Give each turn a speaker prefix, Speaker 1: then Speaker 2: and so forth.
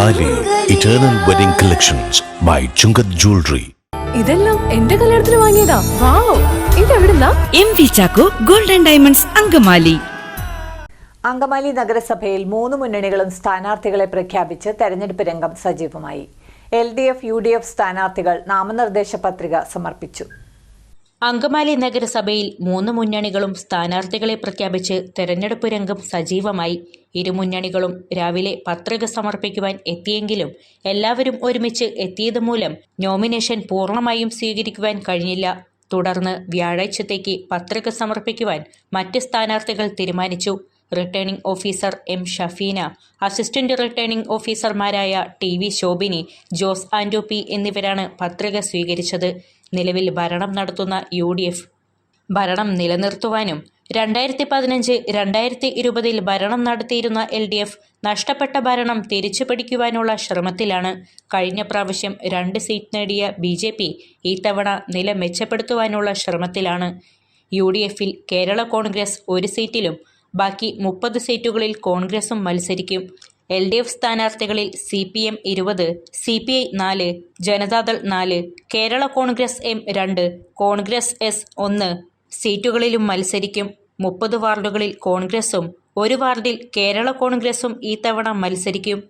Speaker 1: Thali eternal wedding collections by Chungath jewellery
Speaker 2: ഇതെല്ലാം എന്റെ കല്യാണത്തിന് വാങ്ങിയതാ. Wow ഇതെവിടുന്നാ?
Speaker 3: M V Chacko golden diamonds Angamaly.
Speaker 4: Angamaly നഗരസഭയിൽ മൂന്ന് മുന്നണികളും സ്ഥാനാർത്ഥികളെ പ്രഖ്യാപിച്ച് തെരഞ്ഞെടുപ്പ് രംഗം സജീവമായി. L D F U D F സ്ഥാനാർത്ഥികൾ നാമനിർദ്ദേശ പത്രിക സമർപ്പിച്ചു.
Speaker 5: അങ്കമാലി നഗരസഭയിൽ മൂന്ന് മുന്നണികളും സ്ഥാനാർത്ഥികളെ പ്രഖ്യാപിച്ച് തെരഞ്ഞെടുപ്പ് രംഗം സജീവമായി. ഇരുമുന്നണികളും രാവിലെ പത്രിക സമർപ്പിക്കുവാൻ എത്തിയെങ്കിലും എല്ലാവരും ഒരുമിച്ച് എത്തിയത് മൂലം നോമിനേഷൻ പൂർണമായും സ്വീകരിക്കുവാൻ കഴിഞ്ഞില്ല. തുടർന്ന് വ്യാഴാഴ്ചത്തേക്ക് പത്രിക സമർപ്പിക്കുവാൻ മറ്റ് സ്ഥാനാർത്ഥികൾ തീരുമാനിച്ചു. Returning officer M Shafeena assistant returning ഓഫീസർമാരായ T V Shobhini Jose Ando P എന്നിവരാണ് പത്രിക സ്വീകരിച്ചത്. നിലവിൽ ഭരണം നടത്തുന്ന യു ഡി എഫ് ഭരണം നിലനിർത്തുവാനും രണ്ടായിരത്തി പതിനഞ്ച് രണ്ടായിരത്തി ഇരുപതിൽ ഭരണം നടത്തിയിരുന്ന എൽ ഡി എഫ് നഷ്ടപ്പെട്ട ഭരണം തിരിച്ചു പിടിക്കുവാനുള്ള ശ്രമത്തിലാണ് കഴിഞ്ഞ പ്രാവശ്യം രണ്ട് സീറ്റ് നേടിയ ബി ജെ പി ഇത്തവണ നില മെച്ചപ്പെടുത്തുവാനുള്ള ശ്രമത്തിലാണ്. യു ഡി എഫിൽ കേരള കോൺഗ്രസ് ഒരു സീറ്റിലും ബാക്കി മുപ്പത് സീറ്റുകളിൽ കോൺഗ്രസും മത്സരിക്കും. എൽ ഡി എഫ് സ്ഥാനാർത്ഥികളിൽ സി പി എം ഇരുപത് സി പി ഐ നാല് ജനതാദൾ നാല് കേരള കോൺഗ്രസ് എം രണ്ട് കോൺഗ്രസ് എസ് ഒന്ന്. സീറ്റുകളിലും മത്സരിക്കും മുപ്പത് വാർഡുകളിൽ കോൺഗ്രസും ഒരു വാർഡിൽ കേരള കോൺഗ്രസും ഈ തവണ മത്സരിക്കും.